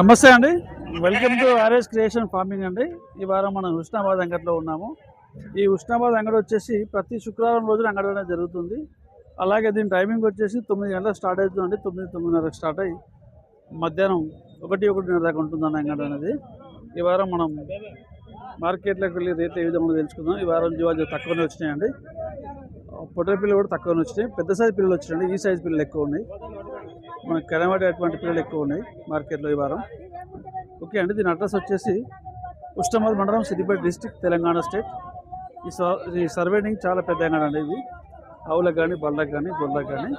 నమస్తే. అండి. Welcome to RS creation farming అండి. ఈ వారం మనం హుస్నాబాద్ అంగట్లో ఉన్నాము. ఈ హుస్నాబాద్ అంగడి వచ్చేసి ప్రతి శుక్రవారం రోజున అంగడనే అనేది జరుగుతుంది. అలాగే దీని టైమింగ్ వచ్చేసి తొమ్మిది గంటలకు స్టార్ట్ అవుతుందండి తొమ్మిది తొమ్మిదిన్నరకు స్టార్ట్ అయ్యి మధ్యాహ్నం ఒకటి ఒకటిన్నర దాకా ఉంటుందండి అంగడి అనేది. ఈ వారం మనం మార్కెట్లోకి వెళ్ళి రేట్లు ఏ విధంగా తెలుసుకుందాం. ఈ వారం జీవాలు తక్కువనే వచ్చినాయండి. పొట్ట పిల్లలు కూడా తక్కువనే వచ్చినాయి. పెద్ద సైజు పిల్లలు వచ్చినాయండి. ఈ సైజు పిల్లలు ఎక్కువ ఉన్నాయి. మనకు కనబడేటువంటి పిల్లలు ఎక్కువ ఉన్నాయి మార్కెట్లో ఈ వారం. ఓకే అండి దీని అడ్రస్ వచ్చేసి ఉష్టమాల్ మండలం సిద్దిపేట డిస్టిక్ తెలంగాణ స్టేట్. ఈ స- ఈ సర్వేడింగ్ చాలా పెద్ద అండి ఇది. ఆవులకు కానీ బళ్ళకు కానీ గొర్రెలకు కానీ.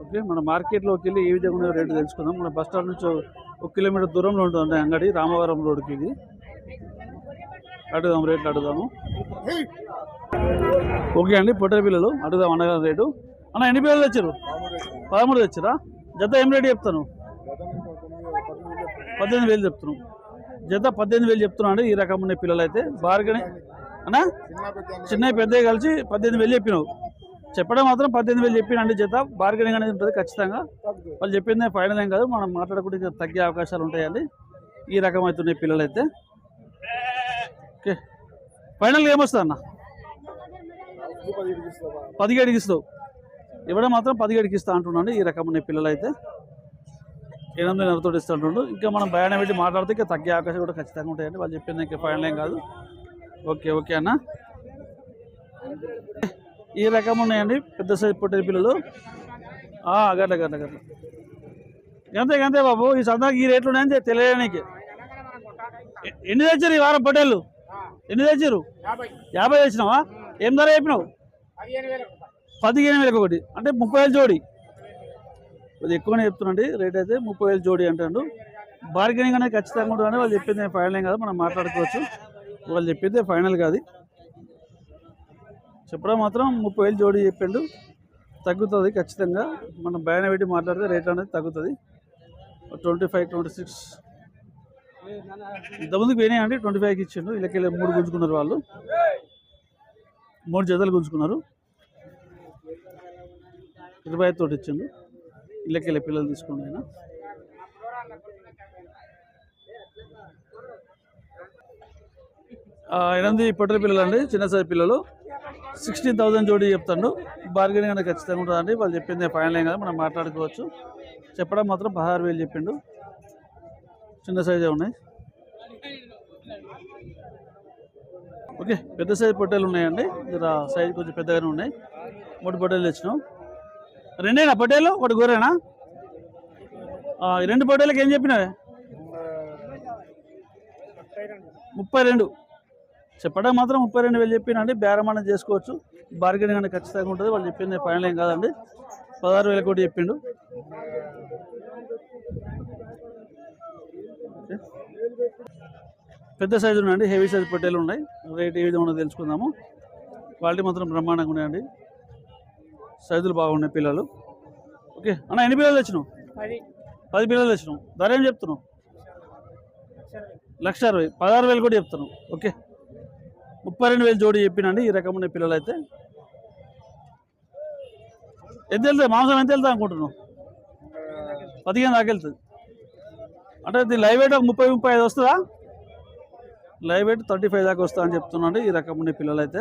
ఓకే మన మార్కెట్లోకి వెళ్ళి ఏ విధంగా ఉన్నాయో రేటు తెలుసుకుందాం. మన బస్ స్టాండ్ నుంచి ఒక కిలోమీటర్ దూరంలో ఉంటుంది అంగడి రామవరం రోడ్కి ఇది. అడుగుదాం రేట్లు అడుగుదాము. ఓకే అండి పొట్టల పిల్లలు అడుగుదాం అన్నగారు రేటు. అన్న ఎన్ని పేర్లు తెచ్చారు? పదమూడు తెచ్చారా? జత ఏం రేటు చెప్తాను? పద్దెనిమిది వేలు చెప్తున్నాం. జత పద్దెనిమిది వేలు చెప్తున్నా అండి ఈ రకం ఉన్న పిల్లలు అయితే బార్గని అన్నా? చిన్న పెద్ద కలిసి పద్దెనిమిది వేలు చెప్పినావు. చెప్పడం మాత్రం పద్దెనిమిది వేలు చెప్పినండి జత. బార్గెనింగ్ అనేది ఉంటుంది ఖచ్చితంగా. వాళ్ళు చెప్పింది ఫైనల్ ఏం కాదు. మనం మాట్లాడకుండా తగ్గే అవకాశాలు ఉంటాయండి. ఈ రకం అవుతున్నాయి పిల్లలు అయితే ఓకే. ఫైనల్గా ఏమొస్తుంది అన్న? పదిహేడు ఇస్తావు. ఇవ్వడం మాత్రం పదిహేడుకి ఇస్తా అంటున్నాండి ఈ రకం పిల్లలు అయితే ఎనిమిది నెలతో ఇస్తూ అంటుండు. ఇంకా మనం ప్రయాణం పెట్టి మాట్లాడితే ఇంకా తగ్గే అవకాశం కూడా ఖచ్చితంగా ఉంటాయండి. వాళ్ళు చెప్పింది ఇంకా ఫైనల్ ఏం కాదు. ఓకే ఓకే అన్న. ఈ రకం ఉన్నాయండి. పెద్ద సైజు పుట్టిన పిల్లలు. గట్ల గట్ల గట్ల. అంతే అంతే బాబు. ఈ సందాకి ఈ రేట్లు ఉన్నాయని తెలియడానికి ఎన్ని తెచ్చారు ఈ వారం పొట్టేళ్ళు? ఎన్ని తెచ్చారు యాభై తెచ్చినావా? ఏం ధర చెప్పినావు? పదిహేను వేలకు ఒకటి అంటే ముప్పై వేలు జోడి. కొద్దిగా ఎక్కువనే చెప్తున్నాండి రేట్ అయితే ముప్పై వేలు జోడి అంటాడు బార్గెనింగ్ అనేది ఖచ్చితంగా ఉంటుంది వాళ్ళు చెప్పింది ఫైనల్ ఏం కాదు. మనం మాట్లాడుకోవచ్చు. వాళ్ళు చెప్పింది ఫైనల్ కాదు చెప్పడం మాత్రం ముప్పై వేలు జోడి చెప్పిండు. తగ్గుతుంది ఖచ్చితంగా. మనం బయన పెట్టి మాట్లాడితే రేట్ అనేది తగ్గుతుంది. Twenty five twenty six. ఇంతమందికి అండి. ట్వంటీ ఫైవ్కి ఇచ్చిండు. వీళ్ళకి మూడు గుంజుకున్నారు వాళ్ళు. మూడు జతలు గుంజుకున్నారు. ఇరవై ఐదు తోటి ఇచ్చిండు. ఇళ్ళకెళ్ళి పిల్లలు తీసుకోండి ఆయన ఎనిమిది పొట్టల పిల్లలు అండి చిన్న సైజు పిల్లలు. సిక్స్టీన్ థౌసండ్ జోడీ చెప్తాడు. బార్గెనింగ్ అనేది ఖచ్చితంగా ఉంటుందండి వాళ్ళు చెప్పింది ఫైనల్ ఏం కదా మనం మాట్లాడుకోవచ్చు. చెప్పడం మాత్రం పదహారు వేలు చెప్పిండు. చిన్న సైజే ఉన్నాయి. ఓకే పెద్ద సైజు పొట్టేలు ఉన్నాయండి. జర సైజు కొంచెం పెద్దగానే ఉన్నాయి. మూడు పొట్టేలు తెచ్చినాం. రెండేనా పొట్టేలు? ఒకటి గోరేనా ఈ రెండు పొట్టేలకి ఏం చెప్పినా ముప్పై రెండు. చెప్పడం మాత్రం ముప్పై రెండు వేలు చెప్పినండి బేరమానం చేసుకోవచ్చు. బార్గెనింగ్ అనేది ఖచ్చితంగా ఉంటుంది. వాళ్ళు చెప్పింది ఫైనల్ ఏం కాదండి. పదహారు వేల కోటి చెప్పిండు. పెద్ద సైజు ఉన్నాయండి హెవీ సైజ్ పొట్టేలు ఉన్నాయి. రేట్ ఏ విధంగా తెలుసుకుందాము. క్వాలిటీ మాత్రం బ్రహ్మాండంగా ఉన్నాయండి. సైజులు బాగున్నాయి పిల్లలు. ఓకే. అన్న ఎన్ని పిల్లలు తెచ్చినావు? పది. పిల్లలు తెచ్చినావు. ధర ఏం చెప్తున్నావు? లక్ష అరవై. పదహారు వేలు కూడా చెప్తున్నావు. ఓకే. ముప్పై రెండు వేలు జోడి చెప్పినండి. ఈ రకం ఉన్న పిల్లలు అయితే ఎంత వెళ్తుంది మాంసం ఎంత వెళ్తా అనుకుంటున్నావు? పదిహేను దాకా వెళ్తుంది అంటే ఇది లైవ్ వెయిట్ ఒక ముప్పై ముప్పై ఐదు వస్తుందా? లైవ్ వెయిట్ థర్టీ ఫైవ్ దాకా వస్తా అని చెప్తున్నాండి ఈ రకం ఉన్న పిల్లలు అయితే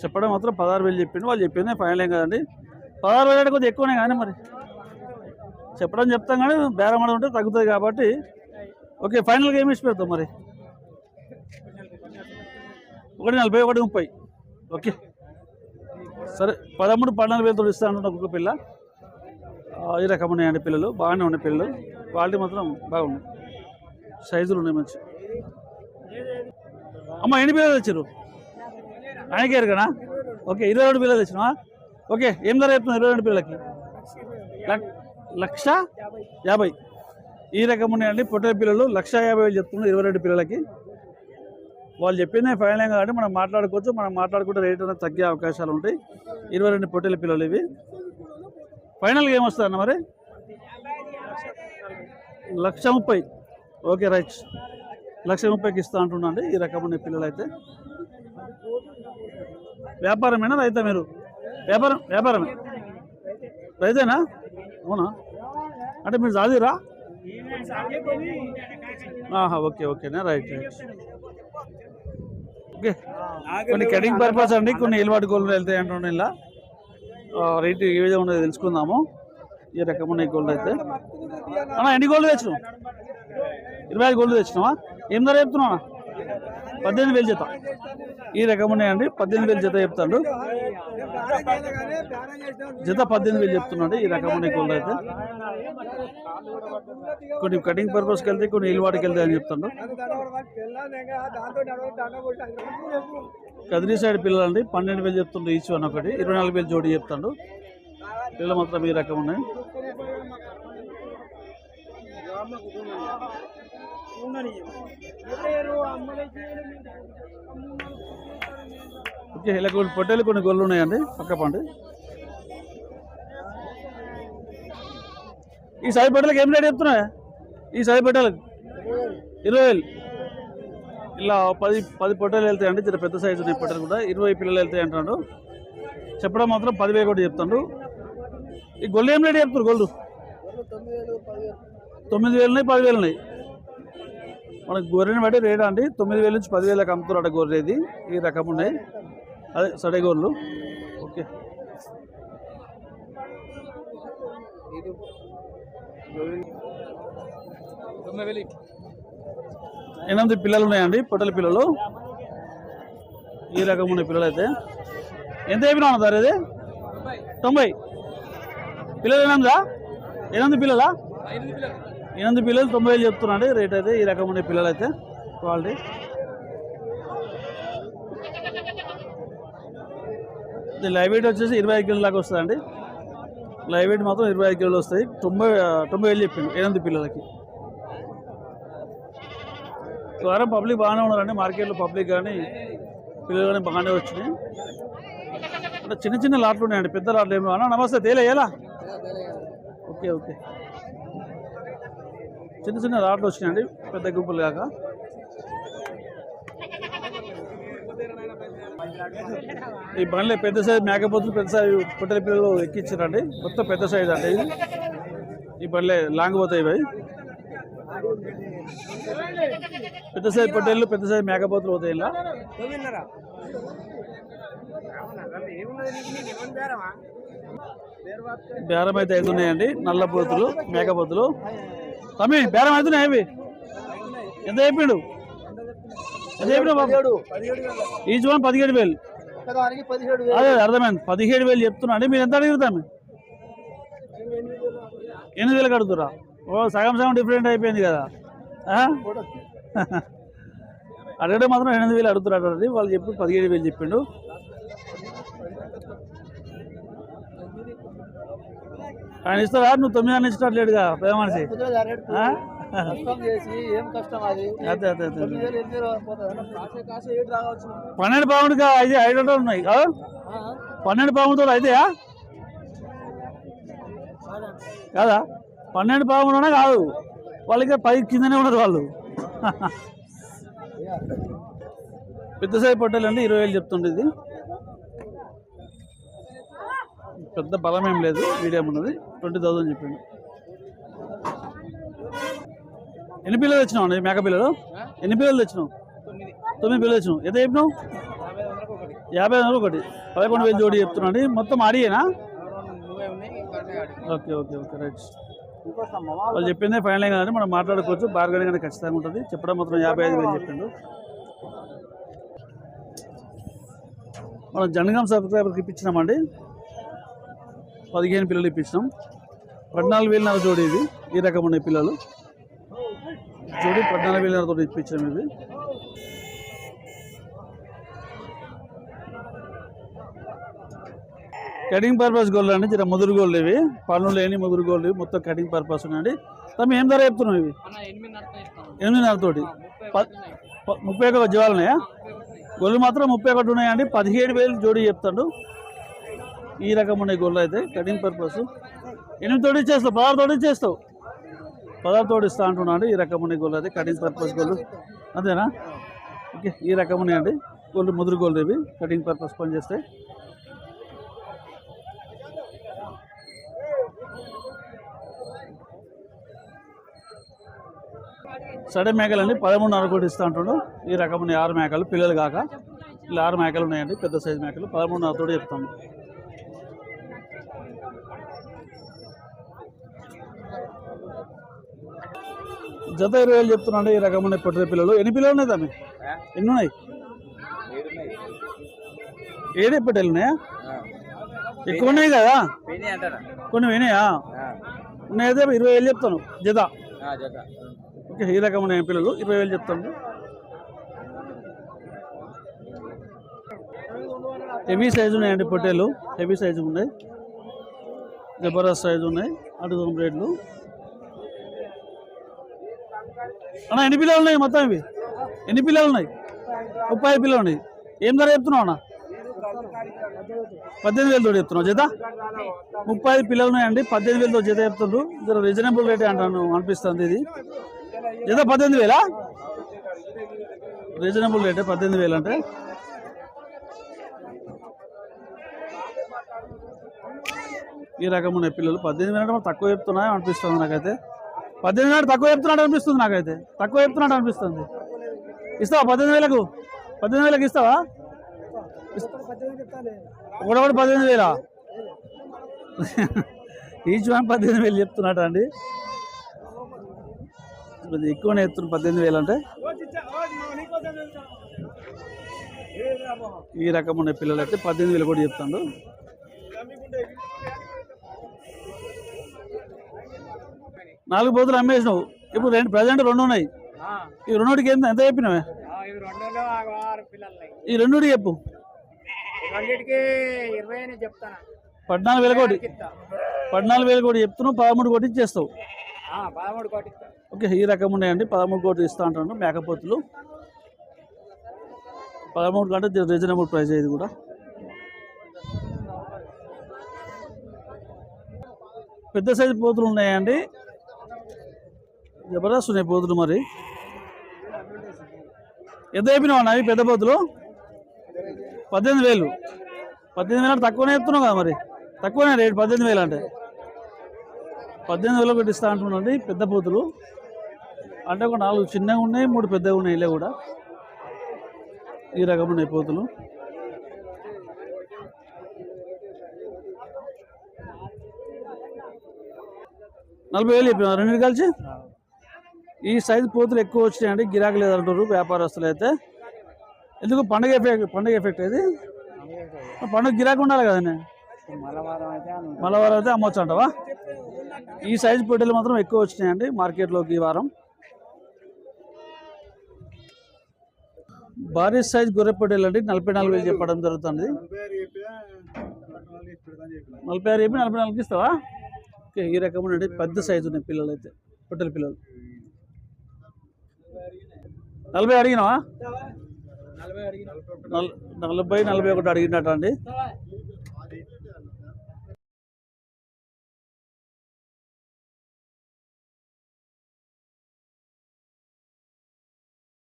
చెప్పడం మాత్రం పదహారు వేలు చెప్పిండు. వాళ్ళు చెప్పింది ఫైనల్ ఏం కదండి. పదహారు వేలు అంటే కొద్దిగా ఎక్కువనే కానీ మరి. చెప్పడం చెప్తాం కానీ బేరం ఉంటే తగ్గుతుంది కాబట్టి. ఓకే ఫైనల్గా ఏమి ఇచ్చి పెడతాం మరి? ఒకటి నలభై ఒకటి ముప్పై. ఓకే. సరే పదమూడు పన్నెండు వేలతో ఇస్తాను ఒక్కొక్క పిల్ల. ఈ రకం ఉన్నాయండి పిల్లలు. బాగానే ఉన్నాయి పిల్లలు. క్వాలిటీ మాత్రం బాగున్నాయి సైజులు ఉన్నాయి మంచి. అమ్మ ఎన్ని పిల్లలు తెచ్చారు ఆయనకే ఎరగనా ఓకే ఇరవై రెండు పిల్లలు తెచ్చినా ఓకే ఏం ధర చెప్తున్నా ఇరవై రెండు పిల్లలకి? లక్ష యాభై. ఈ రకం ఉన్నాయండి పొట్టల పిల్లలు లక్ష యాభై వేలు చెప్తున్నారు ఇరవై రెండు పిల్లలకి. వాళ్ళు చెప్పిందే ఫైనల్ కాబట్టి మనం మాట్లాడుకోవచ్చు మనం మాట్లాడుకుంటే రేట్ అనేది తగ్గే అవకాశాలు ఉంటాయి. ఇరవై రెండు పొట్టెల పిల్లలు ఇవి. ఫైనల్గా ఏమొస్తుంది మరి? లక్ష ముప్పై. Okay right. లక్ష ముప్పైకి ఇస్తా అంటున్నాండి ఈ రకమైన పిల్లలు అయితే వ్యాపారమేనా రైతా మీరు? వ్యాపారం వ్యాపారమే? రైతేనా? అవునా? అంటే మీరు చదివిరా ఆహా ఓకే ఓకేనా రైట్ రైట్. ఓకే. కొన్ని కటింగ్ పర్పస్ అండి కొన్ని ఏలుబాటు గోల్డ్ వెళ్తాయి అంటుండే ఇలా. రేటు ఏ విధంగా ఉన్నది తెలుసుకుందాము. ఈ రకమైన గోల్డ్ అయితే. అన్నా ఎన్ని గోల్డ్ తెచ్చినావు? ఇరవై ఐదు గోల్డ్ తెచ్చినావా? ఏం ధర చెప్తున్నావా పద్దెనిమిది వేలు జత ఈ రకం ఉన్నాయండి. పద్దెనిమిది వేలు జత చెప్తాడు. జత పద్దెనిమిది వేలు చెప్తున్నాడు. ఈ రకం ఉన్నాయి గోల్డ్ అయితే. కొన్ని కటింగ్ పర్పస్కి వెళ్తే కొన్ని ఇల్వాటికి వెళ్తాయి అని చెప్తాడు. కదిరి సైడ్ పిల్లలండి. పన్నెండు వేలు చెప్తుండ్రు ఈచ్ వన్ ఒకటి. ఇరవై నాలుగు వేలు జోడి చెప్తాడు. పిల్లలు మాత్రం ఈ రకం ఉన్నాయి. ఓకే ఇలా కొన్ని పొట్టేలు కొన్ని గొల్లు ఉన్నాయండి. పక్క పండి. ఈ సాయి పొట్టెలకు ఏం రేట్ చెప్తున్నాయా? ఈ సాయి పొట్టెలకు? ఇరవై వేలు. ఇలా పది పది పొట్టేలు వెళ్తాయండి. చిన్న పెద్ద సైజు ఉన్నాయి పొట్టలు కూడా. ఇరవై పిల్లలు వెళ్తాయి అంటున్నాడు. చెప్పడం మాత్రం పదివేలు కూడా చెప్తాడు. ఈ గొల్లు ఏం రేట్ చెప్తున్నారు గొల్లు తొమ్మిది వేలు ఉన్నాయి పదివేలు ఉన్నాయి మనకు గొర్రెని బట్టి రేట్ అండి. తొమ్మిది వేల నుంచి పదివేలకు అమ్ముతున్నారట గొర్రెది. ఈ రకం ఉన్నాయి. అదే సడే గొర్రెలు. ఓకే. ఎనిమిది పిల్లలు ఉన్నాయండి పొట్టల పిల్లలు. ఈ రకం ఉన్న పిల్లలు అయితే ఎంత అయిపోయినా సార్ ఇది? తొంభై. పిల్లలు ఎనిమిదా? ఎనిమిది పిల్లలా. ఎనిమిది పిల్లలు తొంభై వేలు చెప్తున్నాండి. రేట్ అయితే ఈ రకం ఉండే పిల్లలు అయితే క్వాలిటీ. ఇది లైవ్ వెయిట్ వచ్చేసి ఇరవై ఐదు కిలోల దాకా వస్తుందండి. లైవ్ వెయిట్ మాత్రం ఇరవై ఐదు కిలోలు వస్తాయి తొంభై తొంభై వేలు చెప్పింది ఎనిమిది పిల్లలకి. వారం పబ్లిక్ బాగానే ఉన్నారండి. మార్కెట్లో పబ్లిక్ కానీ పిల్లలు కానీ బాగానే వచ్చినాయి. అంటే చిన్న చిన్న లాట్లు ఉన్నాయండి. పెద్ద లాట్లు ఏమి నమస్తే. తేలే ఎలా? Okay okay. చిన్న చిన్న లాట్లు వచ్చినాయండి పెద్ద గుంపులు కాక. ఈ బండ్లే పెద్ద సైజు మేకపోతులు పెద్ద సైజు పుట్టల పిల్లలు ఎక్కించారండి మొత్తం పెద్ద సైజు అండి ఇది. ఈ బండ్లే లాంగ్ పోతాయి ఇవి. పెద్ద సైజు పొట్టేళ్ళు పెద్ద సైజు మేకపోతులు పోతాయి ఇలా. బేరం అయితే అవుతున్నాయండి నల్ల పోతులు మేకపోతులు. తమ్మి బేరం అవుతున్నాయి అవి ఎంత చెప్పిండు? ఎంత చెప్పిండు బాబు? వన్ పదిహేడు వేలు. అదే అర్థమైంది. పదిహేడు వేలు చెప్తున్నా అండి మీరు ఎంత అడుగుతాము ఎనిమిది వేలు కడుతురా ఓ సగం సగం డిఫరెంట్ అయిపోయింది కదా. ఆ? అడగడం మాత్రం ఎనిమిది వేలు అడుగుతున్నాడు వాళ్ళు చెప్పి పదిహేడు వేలు చెప్పిండు. ఆయన ఇస్తారా నువ్వు తొమ్మిది అని ఇచ్చినట్లేడుగా పెద్ద మనిషి. పన్నెండు పావుండ్గా ఐదు ఐదు వందలు ఉన్నాయి? పన్నెండు పావులతో అయితే కాదా? పన్నెండు పావులోనే కాదు. వాళ్ళకి పై కిందనే ఉన్నారు వాళ్ళు. పెద్ద సైజు పొట్టేలు అండి ఇరవై వేలు చెప్తుండేది పెద్ద బలం ఏం లేదు. మీడియం ఉన్నది. ట్వంటీ థౌసండ్ చెప్పింది ఎన్ని పిల్లలు తెచ్చినావు అండి మేక పిల్లలు? ఎన్ని పిల్లలు తెచ్చినావు? తొమ్మిది పిల్లలు తెచ్చినావు. ఎంత చెప్పినావు? యాభై వందలు ఒకటి. పదకొండు వేలు జోడి చెప్తున్నాండి మొత్తం అడిగేనా ఓకే ఓకే ఓకే రైట్. వాళ్ళు చెప్పిందే ఫైనల్ కదండి మనం మాట్లాడుకోవచ్చు. బార్గెనింగ్ అనేది ఖచ్చితంగా ఉంటుంది. చెప్పడం మాత్రం యాభై ఐదు వేలు చెప్పిండు. మనం జనగాం సబ్స్క్రైబర్కి ఇప్పించినామండి. పదిహేను పిల్లలు ఇప్పించినాం. పద్నాలుగు వేలున్నర జోడి ఇది. ఈ రకం ఉన్నాయి పిల్లలు. జోడి పద్నాలుగు వేలున్నర తోటి ఇప్పించాం ఇవి కటింగ్ పర్పస్ గోల్డ్ అండి. జర ముదురు గోల్డ్ ఇవి. పనులు లేని ముదురు గోల్డ్ ఇవి. మొత్తం కటింగ్ పర్పస్ ఉన్నాయండి తమ ఏం ధర చెప్తున్నావు ఇవి? ఎనిమిదిన్నర తోటి. ముప్పై ఒక జీవాలు ఉన్నాయా? గొల్లు మాత్రం ముప్పై ఒకటి ఉన్నాయండి. పదిహేడు వేలు జోడి చెప్తాడు. ఈ రకం ఉన్నాయి అయితే కటింగ్ పర్పస్. ఎనిమిది తోటి చేస్తావు పదహారు తోడి ఇచ్చేస్తావు పదహారు తోడి ఇస్తా అంటున్నాడు ఈ రకం ఉన్నాయి అయితే కటింగ్ పర్పస్ గొల్లు అంతేనా? ఓకే ఈ రకం ఉన్నాయండి గోల్డ్ ముదురు గోల్డ్ ఇవి కటింగ్ పర్పస్ పనిచేస్తాయి సడే మేకలు అండి పదమూడున్నర కోటి ఇస్తా అంటాడు ఈ రకమైన ఆరు మేకలు పిల్లలు కాక. ఇలా ఆరు మేకలు ఉన్నాయండి పెద్ద సైజు మేకలు. పదమూడున్నర తోడు చెప్తాము. జత ఇరవై వేలు చెప్తున్నాండి ఈ రకమైన పొట్టిన పిల్లలు. ఎన్ని పిల్లలు ఉన్నాయి తమ్మి? ఎన్ని ఉన్నాయి? ఏడే పెట్టెలు ఉన్నాయా? ఎక్కువ ఉన్నాయి కదా? కొన్ని పోయినాయా? ఉన్నాయితే ఇరవై వేలు చెప్తాను. జత. ఓకే ఈ రకమైన పిల్లలు? ఇరవై వేలు చెప్తాను. హెవీ సైజు ఉన్నాయండి పొట్టేలు హెవీ సైజు ఉన్నాయి. జబర్దస్త్ సైజు ఉన్నాయి. అడుగు రేట్లు అన్న ఎన్ని పిల్లలు ఉన్నాయి మొత్తం ఇవి? ఎన్ని పిల్లలు ఉన్నాయి? ముప్పై ఐదు పిల్లలు ఉన్నాయి. ఏం ధర చెప్తున్నావు అన్న? పద్దెనిమిది వేలతో చెప్తున్నావు జత? ముప్పై ఐదు పిల్లలు ఉన్నాయండి పద్దెనిమిది వేలతో జత చెప్తుండ్రు. జర రీజనబుల్ రేటే అంటాను అనిపిస్తుంది ఇది. జత పద్దెనిమిది వేలా? రీజనబుల్ రేటే పద్దెనిమిది వేలు అంటే. ఈ రకం పిల్లలు. పద్దెనిమిది వేలు అంటే తక్కువ చెప్తున్నాయి? అనిపిస్తుంది నాకైతే. పద్దెనిమిది వేలు తక్కువ చెప్తున్నాడు అనిపిస్తుంది నాకైతే. తక్కువ చెప్తున్నాడు అనిపిస్తుంది. ఇస్తావా పద్దెనిమిది వేలకు? పద్దెనిమిది వేలకు ఇస్తావా? ఒకటొకటి పద్దెనిమిది వేలా? ఈచ్ వన్ పద్దెనిమిది వేలు చెప్తున్నాడు అండి. కొద్దిగా ఎక్కువనే చెప్తున్నా పద్దెనిమిది వేలు అంటే. ఈ రకం ఉన్న పిల్లలు అయితే పద్దెనిమిది వేలు కూడా చెప్తాడు. నాలుగు బోతులు అమ్మేసినావు. ఇప్పుడు రెండు ప్రజెంట్ రెండు ఉన్నాయి. ఈ రెండుకి ఎంత ఎంత చెప్పినావే? రెండు ఈ రెండుకి చెప్పు. రెండింటికి పద్నాలుగు వేల కోటి. పద్నాలుగు వేల కోటి చెప్తున్నావు పదమూడు కోటి ఇచ్చేస్తావు. ఓకే ఈ రకం ఉన్నాయండి. పదమూడు కోట్లు ఇస్తా అంటాను మేకపోతులు. పదమూడు కంటే రీజనబుల్ ప్రైస్ ఇది కూడా. పెద్ద సైజు పోతులు ఉన్నాయండి. జబర్దస్త్ ఉన్నాయి పోతులు మరి? ఎంత అయిపోయినావు అవి పెద్ద పోతులు? పద్దెనిమిది వేలు. పద్దెనిమిది వేలు అంటే తక్కువనే చెప్తున్నావు కదా మరి. తక్కువనే రేటు పద్దెనిమిది వేలు అంటే. పద్దెనిమిది వేలు ఒకటి ఇస్తా అంటున్నాండి పెద్ద పోతులు. అంటే ఒక నాలుగు చిన్నగా ఉన్నాయి మూడు పెద్దగా ఉన్నాయి ఇలా కూడా. ఈ రకం ఉన్నాయి పోతులు. నలభై వేలు చెప్పిన రెండు కలిసి? ఈ సైజు పోతులు ఎక్కువ వచ్చినాయండి గిరాకీ లేదంటారు వ్యాపారస్తులు అయితే. ఎందుకు పండగ ఎఫెక్ట్ పండగ ఎఫెక్ట్ ఇది? పండుగ గిరాకీ ఉండాలి కదండి. మలవారం అయితే అమ్మొచ్చు అంటవా? ఈ సైజు పొట్టెలు మాత్రం ఎక్కువ వచ్చినాయండి మార్కెట్లోకి ఈ వారం. భారీ సైజ్ గొర్రె పొట్టేలు అండి నలభై నాలుగు వేలు చెప్పడం జరుగుతుంది. నలభై ఆరు చెప్పి నలభై నాలుగు ఇస్తావా? ఓకే ఈ రకమైన పెద్ద సైజు ఉన్నాయి పిల్లలు అయితే పొట్టెల పిల్లలు. నలభై అడిగినావా? నల్- నలభై నలభై ఒకటి అడిగినట్టు అండి